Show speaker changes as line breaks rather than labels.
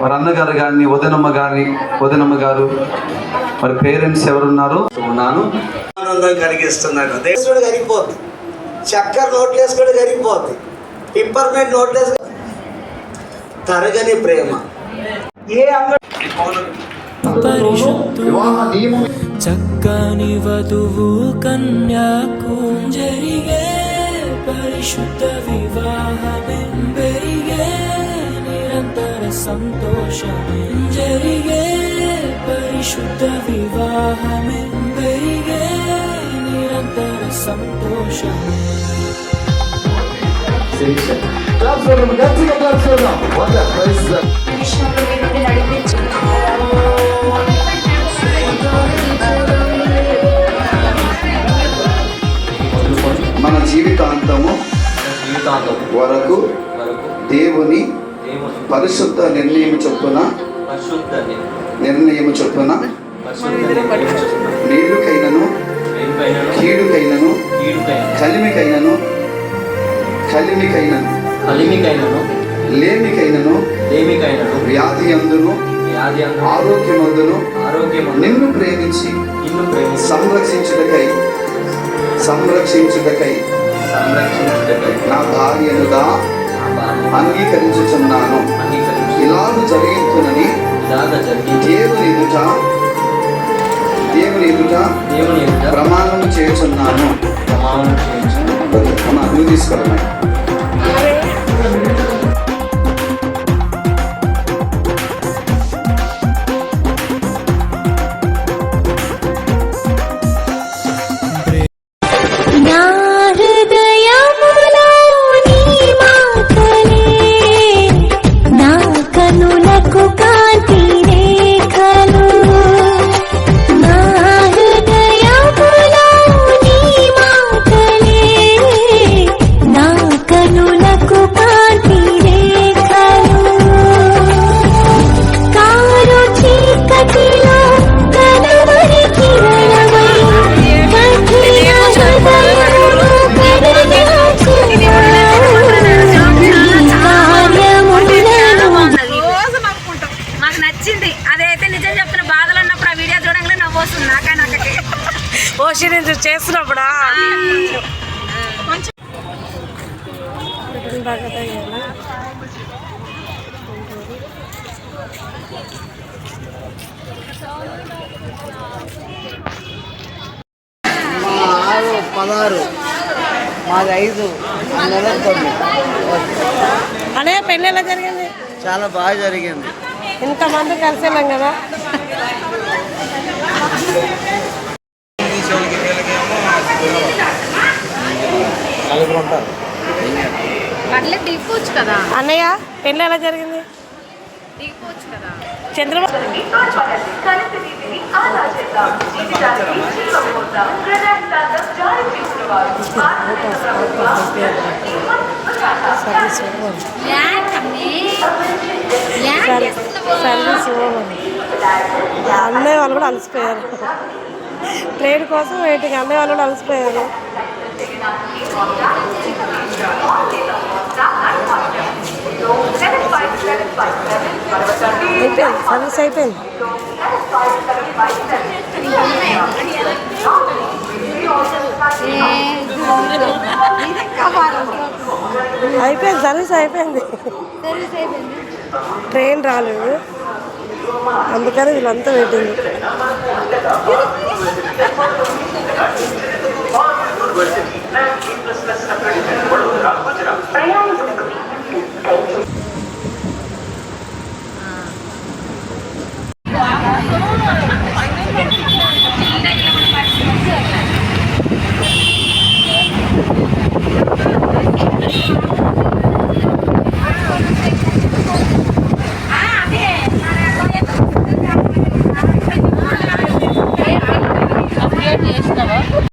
వారి అన్నగారు కానీ వదనమ్మ గారిని వదనమ్మ గారు మరి పేరెంట్స్ ఎవరున్నారు? ఉన్నాను.
ఆనందం కలిగిస్తున్నాడు దేవుడు కరిగిపోద్ది చక్కెర నోట్లు వేసుకొని కరిగిపోద్ది పిప్పర్మెంట్ నోట్లెస్ తరగని ప్రేమ. ఏ అంగ
చక్కని వధువు కన్యాకు జరిగే పరిశుద్ధ వివాహమే పెరిగే నిరంతర సంతోషమే జరిగే పరిశుద్ధ వివాహమే పెరిగే నిరంతర సంతోషమే
మన జీవితాంతము
జీవితాంతం.
వరకు దేవుని పరిశుద్ధ నిర్ణయం. చొప్పున నిర్ణయం చొప్పున
దేనిపైనను
కీడుకైనను
కీడుకైన
కలిమికైనను కలిమికైనను.
కలిమికైనను.
లేమికైనను.
దేమికైనను
వ్యాధి అందును
వ్యాధి
ఆరోగ్యమందును.
ఆరోగ్యము
నిన్ను ప్రేమించి.
నిన్ను ప్రేమించి.
సంరక్షించుటకై. సంరక్షించుటకై.
సంరక్షించుటకై.
నా భార్యనుగా అంగీకరించుచున్నాను.
అంగీకరించి
ఇలాగ జరిగించునని దేవుని ఎదుట దేవుని ఎదుట ప్రమాణం చేయుచున్నాను.
ప్రమాణం చేయించు
come out
with this guy,
mate.
మా ఆరు పదహారు మాది ఐదు
అనే పెళ్ళి ఎలా జరిగింది?
చాలా బాగా జరిగింది.
ఇంతమంది కలిసి వెళ్ళాం కదా. అన్నయ్య పెళ్ళి ఎలా జరిగింది? చంద్రబాబు సర్వీస్ అన్నయ్య వాళ్ళు కూడా అలసిపోయారు. ట్రైన్ కోసం వెయిటింగ్ అన్నయ్య వాళ్ళు కూడా అలసిపోయారు. అయిపోయింది సర్వీస్ అయిపోయింది. అయిపోయింది సర్వీస్ అయిపోయింది. ట్రైన్ రాలేదు. అందుకని వీళ్ళంతా పెట్టింది